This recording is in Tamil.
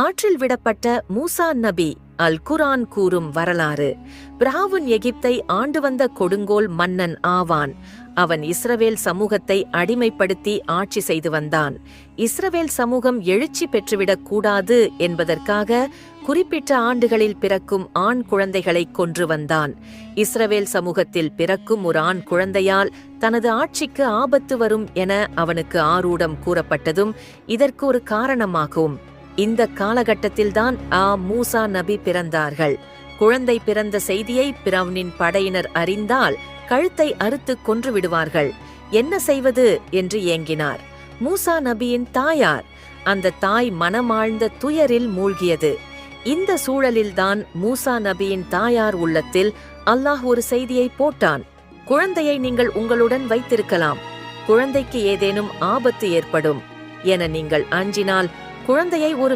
ஆற்றில் விடப்பட்ட மூசா நபி அல் குரான் கூறும் வரலாறு. பிராவுன் எகிப்தை ஆண்டு வந்த கொடுங்கோல் மன்னன் ஆவான். அவன் இஸ்ரவேல் சமூகத்தை அடிமைப்படுத்தி ஆட்சி செய்து வந்தான். இஸ்ரவேல் சமூகம் எழுச்சி பெற்றுவிடக் கூடாது என்பதற்காக குறிப்பிட்ட ஆண்டுகளில் பிறக்கும் ஆண் குழந்தைகளை கொன்று வந்தான். இஸ்ரவேல் சமூகத்தில் பிறக்கும் ஒரு ஆண் குழந்தையால் தனது ஆட்சிக்கு ஆபத்து வரும் என அவனுக்கு ஆரூடம் கூறப்பட்டதும் இதற்கு ஒரு காரணமாகும். இந்த காலகட்டத்தில்தான் ஆ மூசா நபி பிறந்தார்கள். குழந்தை பிறந்த செய்தியை பிரவுனின் படையினர் அறிந்தால் கழுத்தை அறுத்து கொன்று விடுவார்கள். என்ன செய்வது? என்று ஏங்கினார். மூசா நபியின் தாயார் அந்த தாய் மனமாழ்ந்த துயரில் மூழ்கியது. இந்த சூழலில்தான் மூசா நபியின் தாயார் உள்ளத்தில் அல்லாஹ் ஒரு செய்தியை போட்டான். குழந்தையை நீங்கள் உங்களுடன் வைத்திருக்கலாம். குழந்தைக்கு ஏதேனும் ஆபத்து ஏற்படும் என நீங்கள் அஞ்சினால் குழந்தையை ஒரு